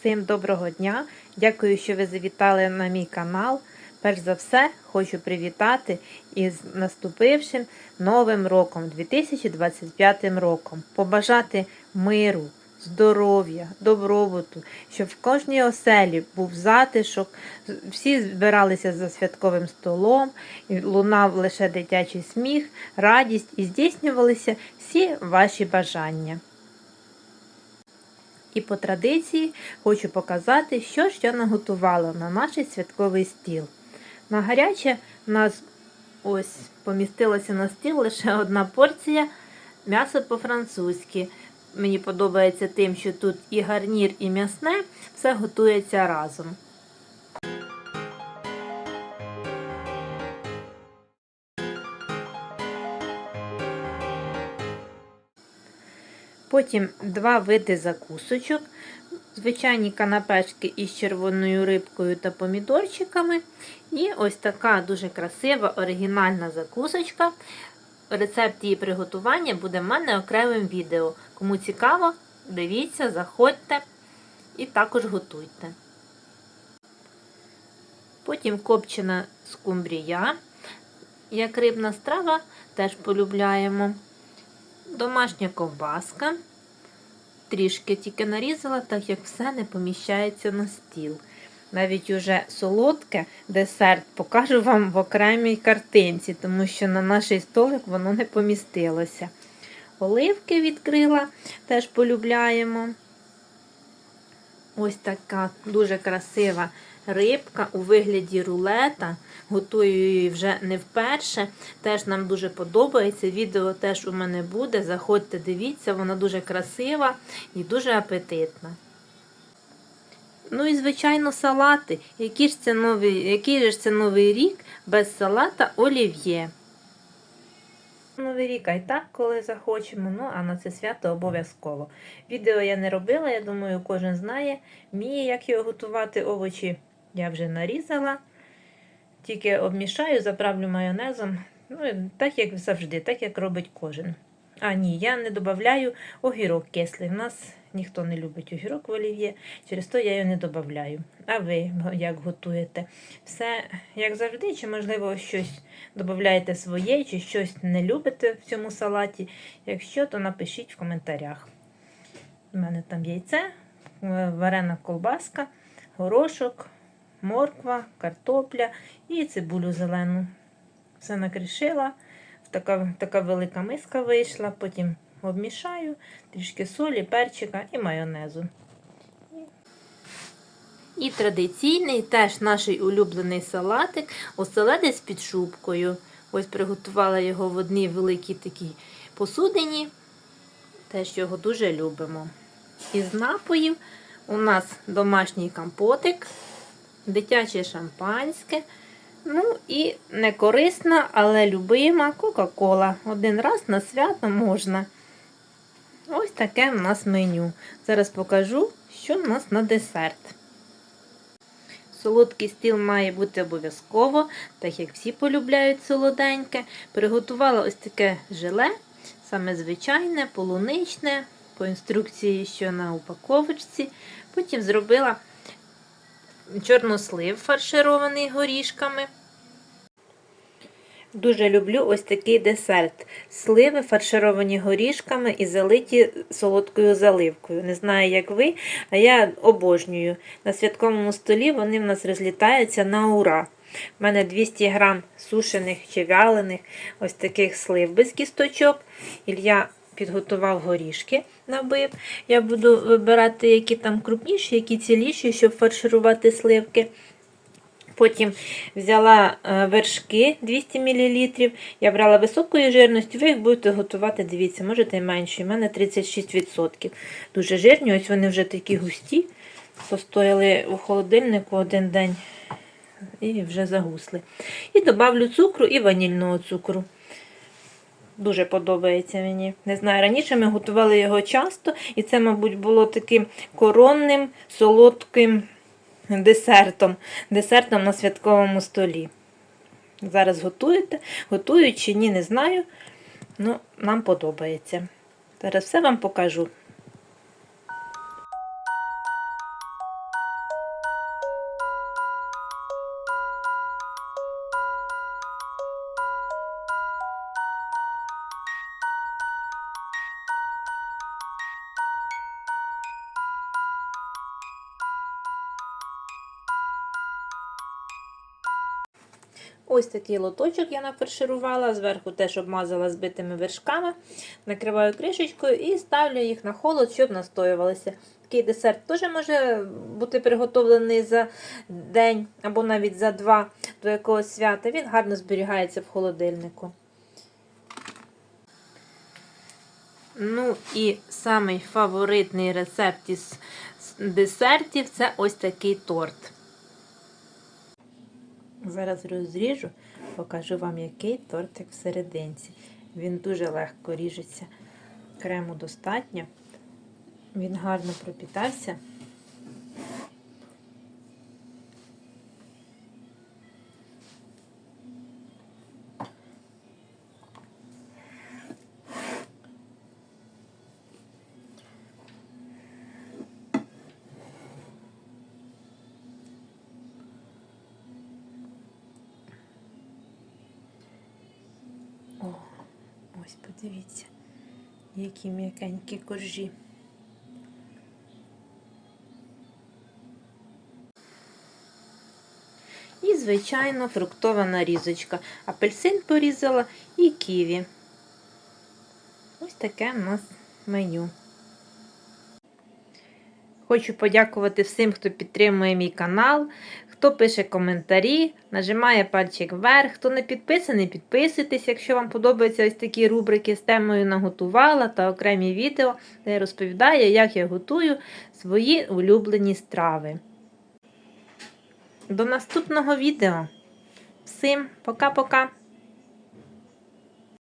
Всім доброго дня! Дякую, що ви завітали на мій канал. Перш за все, хочу привітати із наступившим новим роком, 2025 роком. Побажати миру, здоров'я, добробуту, щоб в кожній оселі був затишок, всі збиралися за святковим столом, лунав лише дитячий сміх, радість і здійснювалися всі ваші бажання. І по традиції хочу показати, що ж я наготувала на наш святковий стіл. На гаряче у нас ось помістилася на стіл лише одна порція м'яса по-французьки. Мені подобається тим, що тут і гарнір, і м'ясне, все готується разом. Потім два види закусочок, звичайні канапешки із червоною рибкою та помідорчиками. І ось така дуже красива оригінальна закусочка. Рецепт її приготування буде в мене окремим відео. Кому цікаво, дивіться, заходьте і також готуйте. Потім копчена скумбрія, як рибна страва, теж полюбляємо. Домашня ковбаска. Трішки тільки нарізала, так як все не поміщається на стіл. Навіть уже солодке десерт покажу вам в окремій картинці, тому що на наш столик воно не помістилося. Оливки відкрила, теж полюбляємо. Ось така дуже красива рибка у вигляді рулета. Готую її вже не вперше. Теж нам дуже подобається. Відео теж у мене буде. Заходьте, дивіться, вона дуже красива і дуже апетитна. Ну і, звичайно, салати. Який ж це новий, який ж це новий рік без салата олів'є? Новий рік, а й так, коли захочемо, ну а на це свято обов'язково. Відео я не робила, я думаю, кожен знає. Вміє, як його готувати овочі. Я вже нарізала. Тільки обмішаю, заправлю майонезом. Ну, так як завжди, так як робить кожен. А ні, я не додаю огірок кислий. У нас ніхто не любить огірок в олів'є, через то я його не додаю. А ви як готуєте? Все як завжди, чи, можливо, щось додаєте своє, чи щось не любите в цьому салаті. Якщо, то напишіть в коментарях. У мене там яйце, варена колбаска, горошок, морква, картопля і цибулю зелену. Все накришила. Така така велика миска вийшла, потім обмішаю, трішки солі, перчика і майонезу. І традиційний теж наш улюблений салатик оселедець під шубкою. Ось приготувала його в одній великій такій посудині. Теж його дуже любимо. Із напоїв у нас домашній компотик, дитяче шампанське. Ну і не корисна, але любима Кока-Кола. Один раз на свято можна. Ось таке в нас меню. Зараз покажу, що в нас на десерт. Солодкий стіл має бути обов'язково, так як всі полюбляють солоденьке. Приготувала ось таке желе, саме звичайне, полуничне, по інструкції, що на упаковочці. Потім зробила чорнослив фарширований горішками. Дуже люблю ось такий десерт. Сливи фаршировані горішками і залиті солодкою заливкою. Не знаю, як ви, а я обожнюю. На святковому столі вони в нас розлітаються на ура. У мене 200 грам сушених чи вялених ось таких слив без кісточок. Ілля підготував горішки, набив. Я буду вибирати, які там крупніші, які ціліші, щоб фарширувати сливки. Потім взяла вершки 200 мл. Я брала високої жирності, ви їх будете готувати, дивіться, можете і менші. У мене 36%. Дуже жирні, ось вони вже такі густі. Постояли у холодильнику один день і вже загусли. І додавлю цукру і ванільного цукру. Дуже подобається мені. Не знаю, раніше ми готували його часто, і це, мабуть, було таким коронним, солодким десертом, десертом на святковому столі. Зараз готуєте, готують чи ні, не знаю. Ну, нам подобається. Зараз все вам покажу. Ось такий лоточок я нафарширувала, зверху теж обмазала збитими вершками, накриваю кришечкою і ставлю їх на холод, щоб настоювалися. Такий десерт теж може бути приготовлений за день або навіть за два до якогось свята. Він гарно зберігається в холодильнику. Ну і самий фаворитний рецепт із десертів це ось такий торт. Зараз розріжу, покажу вам, який тортик всерединці. Він дуже легко ріжеться. Крему достатньо. Він гарно пропітався. Ось подивіться, які м'якенькі коржі. І, звичайно, фруктова нарізочка. Апельсин порізала і ківі. Ось таке в нас меню. Хочу подякувати всім, хто підтримує мій канал, хто пише коментарі, нажимає пальчик вверх. Хто не підписаний, підписуйтесь, якщо вам подобаються ось такі рубрики з темою наготувала та окремі відео, де я розповідаю, як я готую свої улюблені страви. До наступного відео. Всім пока-пока!